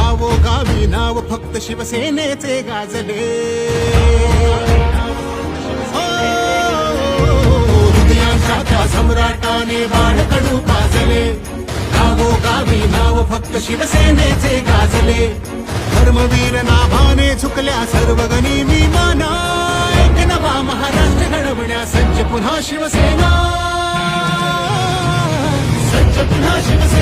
गावोगावी नाव फक्त शिवसेनेचे गाजले. हो, हृदयांच्या त्या सम्राटाने गावो पाजले. गावोगावी नाव फक्त शिवसेनेचे गाजले. धर्मवीर नाभाने झुकल्या सर्व मी माना एक नवा महाराष्ट्र घडवण्या सज्ज पुन्हा शिवसेना. सज्ज पुन्हा शिवसेना.